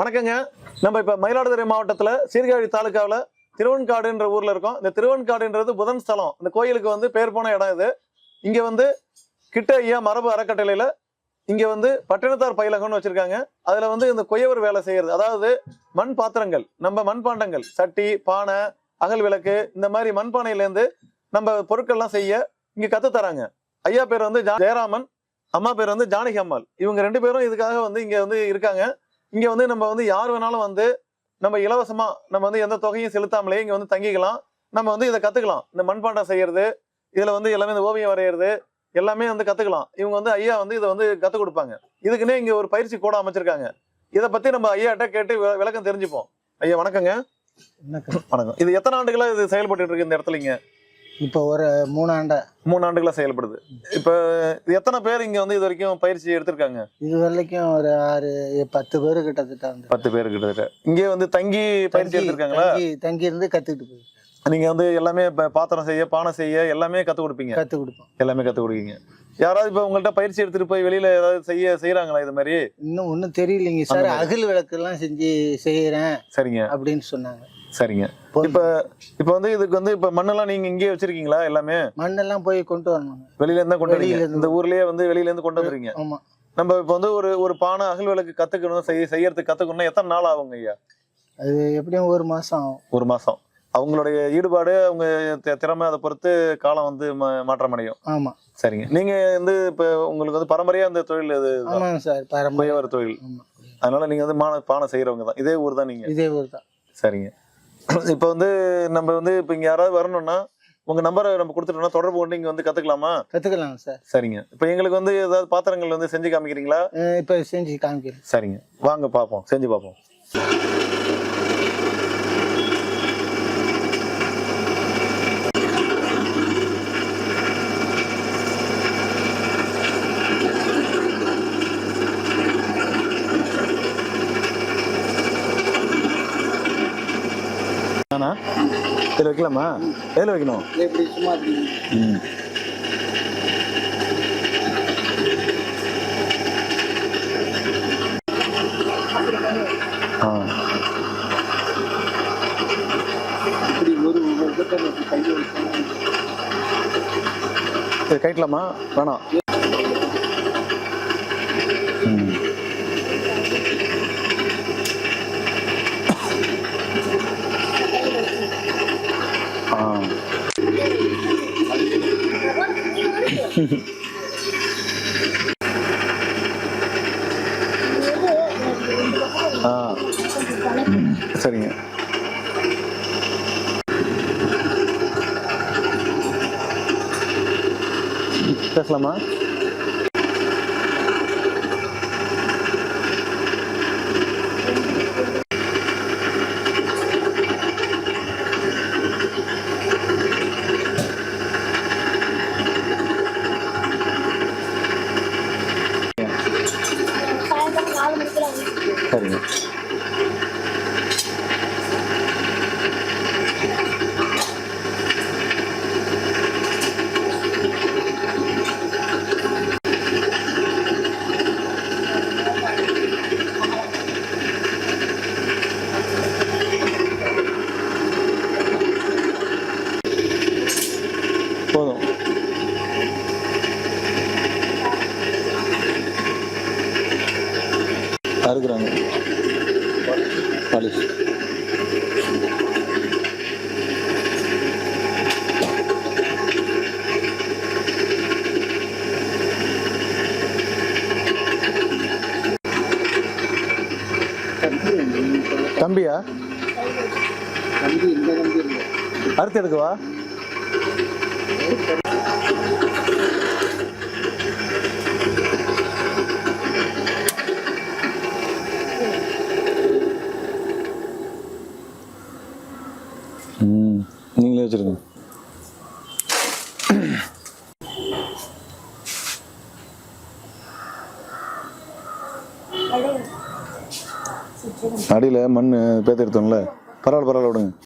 வணக்கங்க. நம்ம இப்போ மயிலாடுதுறை மாவட்டத்தில் சீர்காழி தாலுக்காவில் திருவன்காடுன்ற ஊரில் இருக்கோம். இந்த திருவன்காடுன்றது புதன் ஸ்தலம். இந்த கோயிலுக்கு வந்து பேர் போன இடம் இது. இங்கே வந்து கிட்ட ஐயா மரபு அறக்கட்டளையில் இங்கே வந்து பட்டினத்தார் பயிலகம்னு வச்சுருக்காங்க. அதில் வந்து இந்த கொய்யவர் வேலை செய்கிறது அதாவது மண் பாத்திரங்கள். நம்ம மண்பாண்டங்கள் சட்டி பானை அகல் விளக்கு இந்த மாதிரி மண்பானையிலேருந்து நம்ம பொருட்கள்லாம் செய்ய இங்கே கற்றுத் தராங்க. ஐயா பேர் வந்து ஜா- ஜெயராமன். அம்மா பேர் வந்து ஜானகி அம்மாள். இவங்க ரெண்டு பேரும் இதுக்காக வந்து இங்கே வந்து இருக்காங்க. இங்க வந்து நம்ம வந்து யார் வேணாலும் வந்து நம்ம இலவசமா நம்ம வந்து எந்த தொகையும் செலுத்தாமலே இங்க வந்து தங்கிக்கலாம். நம்ம வந்து இதை கத்துக்கலாம். இந்த மண்பாண்டம் செய்யறது இதுல வந்து எல்லாமே இந்த ஓவியம் வரைகிறது எல்லாமே வந்து கத்துக்கலாம். இவங்க வந்து ஐயா வந்து இதை வந்து கத்துக் கொடுப்பாங்க. இதுக்குன்னே இங்க ஒரு பயிற்சி கூட அமைச்சிருக்காங்க. இதை பத்தி நம்ம ஐயாட்ட கேட்டு விளக்கம் தெரிஞ்சுப்போம். ஐயா வணக்கங்க. வணக்கம். இது எத்தனை ஆண்டுகளா இது செயல்பட்டு இருக்கு இந்த இடத்துல இங்க? இப்போ ஒரு மூணு ஆண்டா மூணு ஆண்டுகளா செயல்படுது. இப்ப எத்தனை பேர் இங்க வந்து இது வரைக்கும் பயிற்சி எடுத்திருக்காங்க? இது வரைக்கும் ஒரு ஆறு பத்து பேர் கிட்டத்தட்ட வந்து. பத்து பேர் கிட்டத்தட்ட. இங்கே வந்து தங்கி பயிற்சி எடுத்திருக்காங்களா? தங்கி இருந்து கத்துக்கிட்டு போய் நீங்க வந்து எல்லாமே பாத்திரம் செய்ய பானை செய்ய எல்லாமே கத்து கொடுப்பீங்க? கத்து கொடுப்போம். எல்லாமே கத்து கொடுக்கீங்க. யாராவது இப்ப உங்கள்ட்ட பயிற்சி எடுத்துட்டு போய் வெளியில ஏதாவது செய்ய செய்யறாங்களா இது மாதிரி? இன்னும் ஒன்றும் தெரியலைங்க சார். அகல் விளக்கெல்லாம் செஞ்சு செய்யறேன் சரிங்க. அப்படின்னு சொன்னாங்க. சரிங்க. இப்ப இப்ப வந்து இதுக்கு வந்து இப்ப மண்ணெல்லாம் நீங்க இங்கேயே வச்சிருக்கீங்களா எல்லாமே? மண்ணெல்லாம் போய் கொண்டு வரணுங்க. வெளியில இருந்தா கொண்டு வரீங்க. இந்த ஊர்லயே வந்து வெளியில இருந்து கொண்டு வந்துறீங்க ஆமா. நம்ம இப்ப வந்து ஒரு ஒரு பானை அகல் விளக்கு கத்துக்கணும் செய்ய செய்யறதுக்கு கத்துக்கணும்னா எத்தனை நாள் ஆகுங்க ஐயா? அது எப்படியும் ஒரு மாசம் ஆகும். ஒரு மாசம். அவங்களுடைய ஈடுபாடு அவங்க திறமை அதை பொறுத்து காலம் வந்து மாற்றம் அடையும். ஆமா. சரிங்க. நீங்க வந்து இப்ப உங்களுக்கு வந்து பரம்பரையா இந்த தொழில் ஆமாங்க சார் பரம்பரை குயவர் தொழில். அதனால நீங்க வந்து மான பானை செய்யறவங்க தான். இதே ஊர் தான் நீங்க? இதே ஊர் தான். சரிங்க. இப்போ வந்து நம்ம வந்து இப்போ இங்க யாராவது வரணும்னா உங்க நம்பரை நம்ம கொடுத்துட்டோம்னா தொடர்பு கொண்டு இங்க வந்து கத்துக்கலாமா? கத்துக்கலாங்க சார். சரிங்க. இப்போ எங்களுக்கு வந்து ஏதாவது பாத்திரங்கள் வந்து செஞ்சு காமிக்கிறீங்களா? இப்போ செஞ்சு காமிக்கிறேன். சரிங்க. வாங்க பார்ப்போம் செஞ்சு பார்ப்போம் ஆனா இதில் வைக்கலாமா? எதில் வைக்கணும்? ம். ஆ. இது கைட்டலாமா வேணாம். ம். ஆ. சரிங்க. பேசலாமா? வந்து சரிங்க அறுக்குறாங்க பாலிஷ். இந்த இல்லை. அறுத்து எடுக்கவா? நீங்களே வச்சிருங்க. அடியில் மண் பேத்து எடுத்தோம்ல. பரவாயில்ல பரவாயில்ல விடுங்க.